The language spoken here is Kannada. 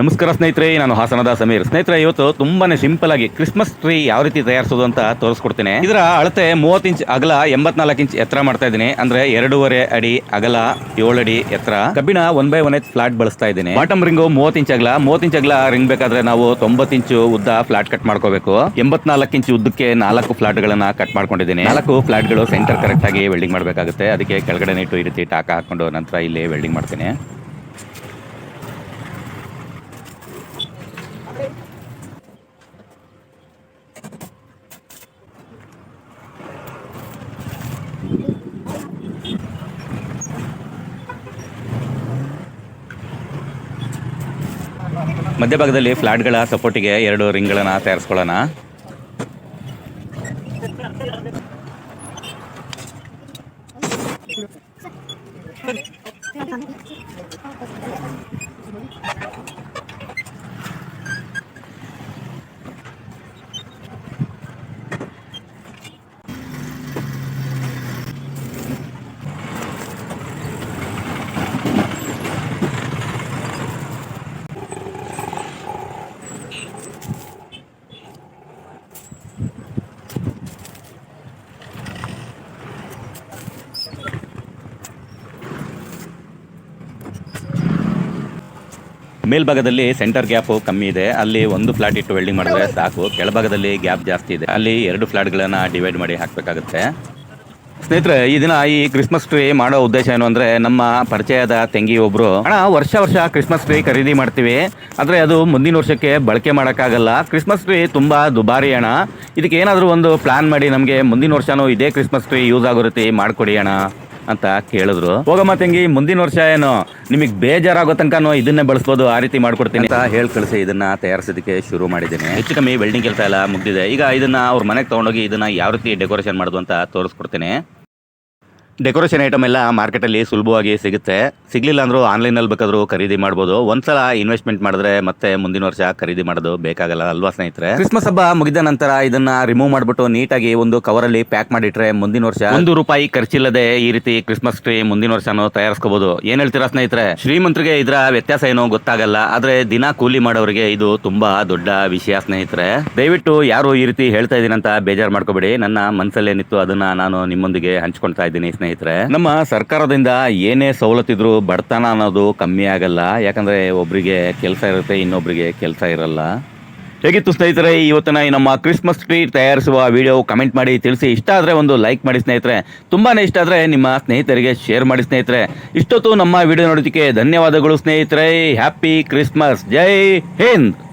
ನಮಸ್ಕಾರ ಸ್ನೇಹಿತರೆ, ನಾನು ಹಾಸನದ ಸಮೀರ್. ಸ್ನೇಹಿತರೆ, ಇವತ್ತು ತುಂಬಾನೇ ಸಿಂಪಲ್ ಆಗಿ ಕ್ರಿಸ್ಮಸ್ ಟ್ರೀ ಯಾವ ರೀತಿ ತಯಾರಿಸೋದು ಅಂತ ತೋರಿಸ್ಕೊಡ್ತೇನೆ. ಇದರ ಅಳತೆ ಮೂವತ್ತು ಇಂಚ್ ಅಗಲ, ಎಂಬತ್ನಾಲ್ಕು ಇಂಚ್ ಎತ್ತರ ಮಾಡ್ತಾ ಇದ್ದೀನಿ. ಅಂದ್ರೆ ಎರಡೂವರೆ ಅಡಿ ಅಗಲ ಏಳಡಿ ಎತ್ತರ. ಕಬ್ಬಿಣ ಒನ್ ಬೈ ಒನ್ ಫ್ಲಾಟ್ ಬಳಸ್ತಾ ಇದ್ದೀನಿ. ಬಾಟಮ್ ರಿಂಗು ಮೂವತ್ತು ಇಂಚ್ ಅಗಲ. ಮೂವತ್ತು ಇಂಚ್ ಅಗಲ ರಿಂಗ್ ಬೇಕಾದ್ರೆ ನಾವು ತೊಂಬತ್ತು ಇಂಚು ಉದ್ದ ಫ್ಲಾಟ್ ಕಟ್ ಮಾಡ್ಕೋಬೇಕು. ಎಂಬತ್ನಾಲ್ಕು ಇಂಚ್ ಉದ್ದಕ್ಕೆ ನಾಲ್ಕು ಫ್ಲಾಟ್ ಗಳನ್ನ ಕಟ್ ಮಾಡ್ಕೊಂಡಿದ್ದೀನಿ. ನಾಲ್ಕು ಫ್ಲಾಟ್ಗಳು ಸೆಂಟರ್ ಕರೆಕ್ಟ್ ಆಗಿ ವೆಲ್ಡಿಂಗ್ ಮಾಡಬೇಕಾಗುತ್ತೆ. ಅದಕ್ಕೆ ಕೆಳಗಡೆ ಇಟ್ಟು ಈ ರೀತಿ ಟಾಕ ಹಾಕೊಂಡು ನಂತರ ಇಲ್ಲಿ ವೆಲ್ಡಿಂಗ್ ಮಾಡ್ತೀನಿ. ಮಧ್ಯಭಾಗದಲ್ಲಿ ಫ್ಲಾಟ್ಗಳ ಸಪೋರ್ಟಿಗೆ ಎರಡು ರಿಂಗ್ಗಳನ್ನು ತಯಾರಿಸ್ಕೊಳ್ಳೋಣ. ಮೇಲ್ಭಾಗದಲ್ಲಿ ಸೆಂಟರ್ ಗ್ಯಾಪ್ ಕಮ್ಮಿ ಇದೆ. ಅಲ್ಲಿ ಒಂದು ಫ್ಲಾಟ್ ಇಟ್ಟು ವೆಲ್ಡಿಂಗ್ ಮಾಡಿದ್ರೆ ಸಾಕು. ಕೆಳಭಾಗದಲ್ಲಿ ಗ್ಯಾಪ್ ಜಾಸ್ತಿ ಇದೆ. ಅಲ್ಲಿ ಎರಡು ಫ್ಲಾಟ್ಗಳನ್ನು ಡಿವೈಡ್ ಮಾಡಿ ಹಾಕಬೇಕಾಗುತ್ತೆ. ಸ್ನೇಹಿತರೆ, ಈ ದಿನ ಈ ಕ್ರಿಸ್ಮಸ್ ಟ್ರೀ ಮಾಡೋ ಉದ್ದೇಶ ಏನು ಅಂದರೆ ನಮ್ಮ ಪರಿಚಯದ ತಂಗಿ ಒಬ್ರು, ಅಣ್ಣ, ವರ್ಷ ವರ್ಷ ಕ್ರಿಸ್ಮಸ್ ಟ್ರೀ ಖರೀದಿ ಮಾಡ್ತೀವಿ. ಆದರೆ ಅದು ಮುಂದಿನ ವರ್ಷಕ್ಕೆ ಬಳಕೆ ಮಾಡೋಕ್ಕಾಗಲ್ಲ. ಕ್ರಿಸ್ಮಸ್ ಟ್ರೀ ತುಂಬಾ ದುಬಾರಿ ಅಣ್ಣ. ಇದಕ್ಕೆ ಏನಾದರೂ ಒಂದು ಪ್ಲಾನ್ ಮಾಡಿ ನಮಗೆ ಮುಂದಿನ ವರ್ಷನೂ ಇದೇ ಕ್ರಿಸ್ಮಸ್ ಟ್ರೀ ಯೂಸ್ ಆಗೋ ರೀತಿ ಮಾಡ್ಕೊಡಿ ಅಣ್ಣ. ಅಂತ ಕೇಳಿದ್ರು. ಹೋಗಮ್ಮ ತಂಗಿ ಮುಂದಿನ ವರ್ಷ ಏನು? ನಿಮಗೆ ಬೇಜಾರಾಗೋ ತನಕನೂ ಇದನ್ನೇ ಬಳಸ್ಬೋದು ಆ ರೀತಿ ಮಾಡ್ಕೊಡ್ತೀನಿ. ಅಂತ ಹೇಳಿ ಕಳಿಸಿ ಇದನ್ನ ತಯಾರಿಸೋದಕ್ಕೆ ಶುರು ಮಾಡಿದ್ದೀನಿ. ಹೆಚ್ಚು ಕಮ್ಮಿ ವೆಲ್ಡಿಂಗ್ ಕೆಲಸ ಎಲ್ಲ ಮುಗ್ದಿದೆ. ಈಗ ಇದನ್ನ ಅವ್ರ ಮನೆಗೆ ತಗೊಂಡೋಗಿ ಇದನ್ನ ಯಾವ ರೀತಿ ಡೆಕೋರೇಷನ್ ಮಾಡೋದು ಅಂತ ತೋರಿಸ್ಕೊಡ್ತೀನಿ. ಡೆಕೋರೇಷನ್ ಐಟಮ್ ಎಲ್ಲ ಮಾರ್ಕೆಟಲ್ಲಿ ಸುಲಭವಾಗಿ ಸಿಗುತ್ತೆ. ಸಿಗ್ಲಿಲ್ಲ ಅಂದ್ರೂ ಆನ್ಲೈನಲ್ಲಿ ಬೇಕಾದರೂ ಖರೀದಿ ಮಾಡ್ಬೋದು. ಒಂದ್ಸಲ ಇನ್ವೆಸ್ಟ್ಮೆಂಟ್ ಮಾಡಿದ್ರೆ ಮತ್ತೆ ಮುಂದಿನ ವರ್ಷ ಖರೀದಿ ಮಾಡೋದು ಬೇಕಾಗಲ್ಲ ಅಲ್ವಾ ಸ್ನೇಹಿತರೆ? ಕ್ರಿಸ್ಮಸ್ ಹಬ್ಬ ಮುಗಿದ ನಂತರ ಇದನ್ನ ರಿಮೂವ್ ಮಾಡ್ಬಿಟ್ಟು ನೀಟಾಗಿ ಒಂದು ಕವರ್ ಅಲ್ಲಿ ಪ್ಯಾಕ್ ಮಾಡಿಟ್ರೆ ಮುಂದಿನ ವರ್ಷ ಒಂದು ರೂಪಾಯಿ ಖರ್ಚಿಲ್ಲದೆ ಈ ರೀತಿ ಕ್ರಿಸ್ಮಸ್ ಟ್ರೀ ಮುಂದಿನ ವರ್ಷನೂ ತಯಾರಿಸ್ಕೋಬಹುದು ಏನ್ ಹೇಳ್ತೀರಾ ಸ್ನೇಹಿತರೆ? ಶ್ರೀಮಂತರಿಗೆ ಇದರ ವ್ಯತ್ಯಾಸ ಏನೋ ಗೊತ್ತಾಗಲ್ಲ ಆದ್ರೆ ದಿನ ಕೂಲಿ ಮಾಡೋರಿಗೆ ಇದು ತುಂಬಾ ದೊಡ್ಡ ವಿಷಯ ಸ್ನೇಹಿತರೆ. ದಯವಿಟ್ಟು ಯಾರು ಈ ರೀತಿ ಹೇಳ್ತಾ ಇದೀನಿ ಅಂತ ಬೇಜಾರು ಮಾಡ್ಕೋಬೇಡಿ. ನನ್ನ ಮನಸ್ಸಲ್ಲೇನಿತ್ತು ಅದನ್ನ ನಾನು ನಿಮ್ಮೊಂದಿಗೆ ಹಂಚ್ಕೊಳ್ತಾ ಇದ್ದೀನಿ ಸ್ನೇಹಿತರೆ. ನಮ್ಮ ಸರ್ಕಾರದಿಂದ ಏನೇ ಸವಲತ್ತಿದ್ರು ಬಡತನ ಅನ್ನೋದು ಕಮ್ಮಿ ಆಗಲ್ಲ. ಯಾಕಂದ್ರೆ ಒಬ್ರಿಗೆ ಕೆಲಸ ಇರುತ್ತೆ, ಇನ್ನೊಬ್ರಿಗೆ ಕೆಲಸ ಇರಲ್ಲ. ಹೇಗಿತ್ತು ಸ್ನೇಹಿತರೆ, ಇವತ್ತಿನ ನಮ್ಮ ಕ್ರಿಸ್ಮಸ್ ಟ್ರೀ ತಯಾರಿಸುವ ವಿಡಿಯೋ ಕಮೆಂಟ್ ಮಾಡಿ ತಿಳಿಸಿ. ಇಷ್ಟ ಆದರೆ ಒಂದು ಲೈಕ್ ಮಾಡಿ ಸ್ನೇಹಿತರೆ. ತುಂಬಾ ಇಷ್ಟ ಆದರೆ ನಿಮ್ಮ ಸ್ನೇಹಿತರಿಗೆ ಶೇರ್ ಮಾಡಿ ಸ್ನೇಹಿತರೆ. ಇಷ್ಟೊತ್ತು ನಮ್ಮ ವಿಡಿಯೋ ನೋಡೋದಕ್ಕೆ ಧನ್ಯವಾದಗಳು ಸ್ನೇಹಿತರೆ. Happy Christmas Jai Hind.